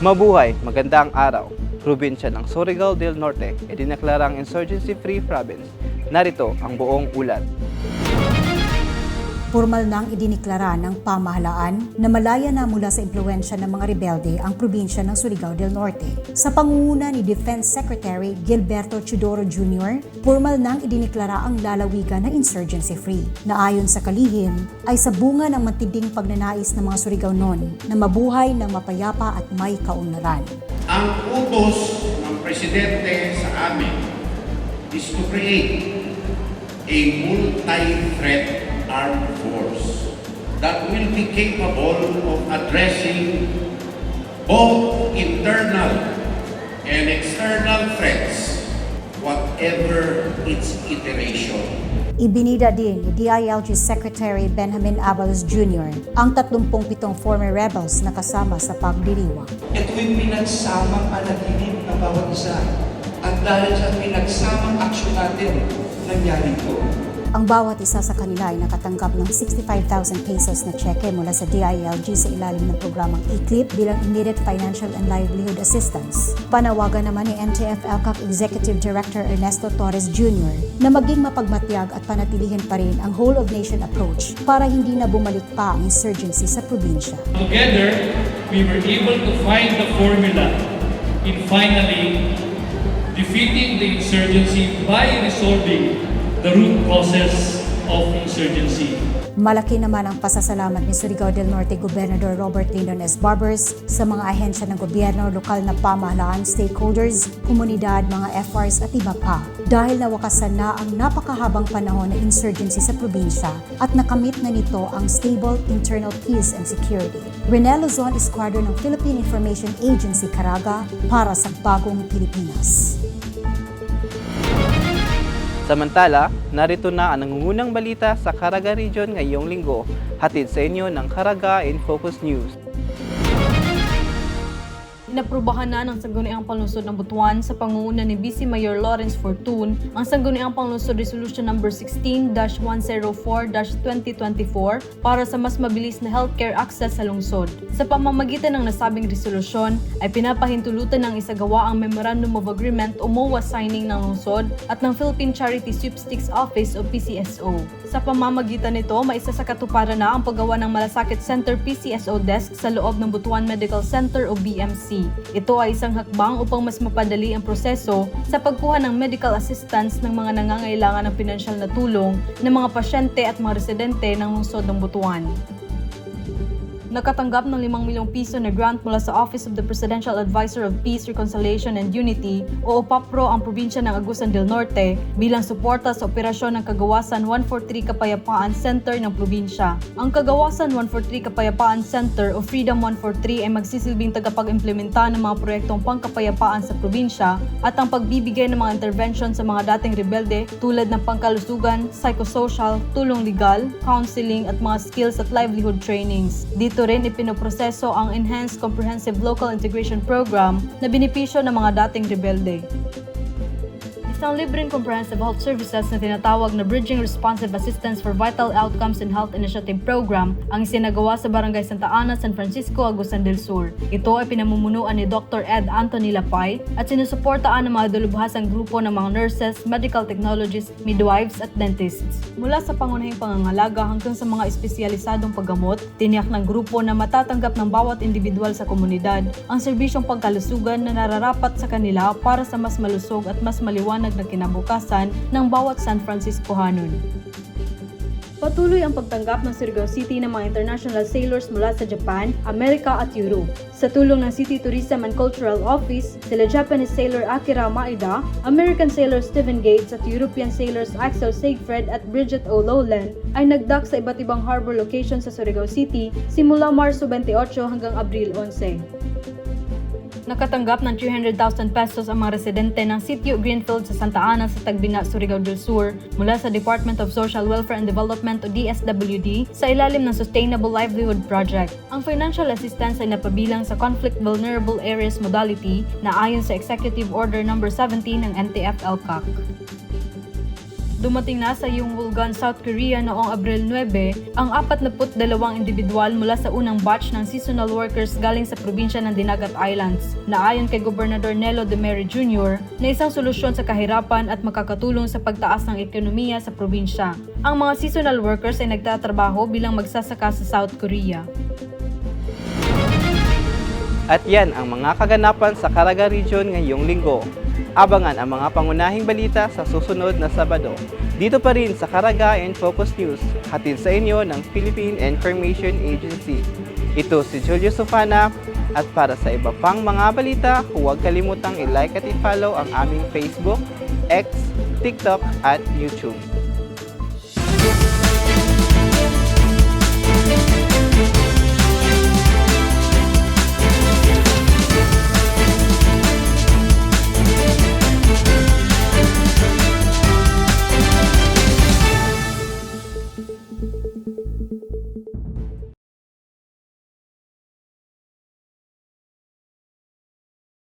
Mabuhay, magandang araw. Probinsya ng Surigao del Norte ay dineklarang insurgency-free province. Narito ang buong ulat. Formal nang idiniklara ng pamahalaan na malaya na mula sa impluensya ng mga rebelde ang probinsya ng Surigao del Norte. Sa pangunguna ni Defense Secretary Gilberto Chudoro Jr., formal nang idiniklara ang lalawigan na insurgency-free, na ayon sa kalihim ay sa bunga ng matinding pagnanais ng mga Surigao noon na mabuhay ng mapayapa at may kaunlaran. Ang utos ng Presidente sa amin is to create a multi-threat armed force that will be capable of addressing both internal and external threats, whatever its iteration. Ibinida din ni DILG Secretary Benjamin Abalos Jr. ang 37 former rebels na kasama sa pagdiriwang. Ito'y pinagsamang anaginip ng bawat isa. At dahil sa pinagsamang aksyon natin, nangyari ito. Ang bawat isa sa kanila ay nakatanggap ng 65,000 pesos na cheque mula sa DILG sa ilalim ng programang ECLIP bilang Immediate Financial and Livelihood Assistance. Panawagan naman ni NTF LCAC Executive Director Ernesto Torres Jr. na maging mapagmatyag at panatilihin pa rin ang whole-of-nation approach para hindi na bumalik pa ang insurgency sa probinsya. Together, we were able to find the formula in finally defeating the insurgency by resolving the root causes of insurgency. Malaki naman ang pasasalamat ni Surigao del Norte Gobernador Robert Lindon S. Barbers sa mga ahensya ng gobyerno, lokal na pamahalaan, stakeholders, komunidad, mga FRs at iba pa dahil nawakasan na ang napakahabang panahon na insurgency sa probinsya at nakamit na nito ang stable internal peace and security. Renel Luzon, Esquadron ng Philippine Information Agency Caraga para sa Bagong Pilipinas. Samantala, narito na ang nangungunang balita sa Caraga Region ngayong linggo. Hatid sa inyo ng Caraga in Focus News. Inaprubahan na ng Sangguniang Panlungsod ng Butuan sa pangunguna ni Vice Mayor Lawrence Fortun ang Sangguniang Panlungsod Resolution No. 16-104-2024 para sa mas mabilis na healthcare access sa lungsod. Sa pamamagitan ng nasabing resolusyon ay pinapahintulutan ng isagawa ang Memorandum of Agreement o MOA signing ng lungsod at ng Philippine Charity Sweepstakes Office o PCSO. Sa pamamagitan nito, maisa sa katuparan na ang paggawa ng Malasakit Center PCSO desk sa loob ng Butuan Medical Center o BMC. Ito ay isang hakbang upang mas mapadali ang proseso sa pagkuha ng medical assistance ng mga nangangailangan ng pinansyal na tulong ng mga pasyente at mga residente ng lungsod ng Butuan. Nakatanggap ng 5 milyong piso na grant mula sa Office of the Presidential Advisor of Peace, Reconciliation and Unity o OPAPRO ang probinsya ng Agusan del Norte bilang suporta sa operasyon ng Kagawasan 143 Kapayapaan Center ng probinsya. Ang Kagawasan 143 Kapayapaan Center o Freedom 143 ay magsisilbing tagapag-implementa ng mga proyektong pangkapayapaan sa probinsya at ang pagbibigay ng mga intervention sa mga dating rebelde tulad ng pangkalusugan, psychosocial, tulong legal, counseling at mga skills at livelihood trainings. Dito rin ipinoproseso ang Enhanced Comprehensive Local Integration Program na benepisyo ng mga dating rebelde. Isang libreng comprehensive health services na tinatawag na Bridging Responsive Assistance for Vital Outcomes and Health Initiative Program ang isinagawa sa Barangay Santa Ana, San Francisco, Agusan del Sur. Ito ay pinamumunuan ni Dr. Ed Anthony Lapay at sinusuportaan ng mga dalubhasang grupo ng mga nurses, medical technologists, midwives at dentists. Mula sa pangunahing pangangalaga hanggang sa mga espesyalisadong paggamot, tiniyak ng grupo na matatanggap ng bawat individual sa komunidad ang serbisyong pagkalusugan na nararapat sa kanila para sa mas malusog at mas maliwanag na kinabukasan ng bawat San Franciscohanon. Patuloy ang pagtanggap ng Surigao City ng mga international sailors mula sa Japan, Amerika at Europe. Sa tulong ng City Tourism and Cultural Office, sila Japanese sailor Akira Maeda, American sailor Stephen Gates at European sailors Axel Siegfried at Bridget O'Lowland ay nagdak sa iba't ibang harbor location sa Surigao City simula Marso 28 hanggang Abril 11. Nakatanggap ng 300,000 pesos ang mga residente ng Sitio Greenfield sa Santa Ana sa Tagbina, Surigao del Sur mula sa Department of Social Welfare and Development o DSWD sa ilalim ng Sustainable Livelihood Project. Ang financial assistance ay napabilang sa Conflict Vulnerable Areas Modality na ayon sa Executive Order No. 17 ng NTF-LCAC. Dumating na sa Yongbulgan, South Korea noong Abril 9 ang 42 individual mula sa unang batch ng seasonal workers galing sa probinsya ng Dinagat Islands na ayon kay Gobernador Nelo de Meri Jr. na isang solusyon sa kahirapan at makakatulong sa pagtaas ng ekonomiya sa probinsya. Ang mga seasonal workers ay nagtatrabaho bilang magsasaka sa South Korea. At yan ang mga kaganapan sa Caraga Region ngayong linggo. Abangan ang mga pangunahing balita sa susunod na Sabado. Dito pa rin sa Caraga and Focus News, hatid sa inyo ng Philippine Information Agency. Ito si Julio Sofana at para sa iba pang mga balita, huwag kalimutang i-like at i-follow ang aming Facebook, X, TikTok at YouTube.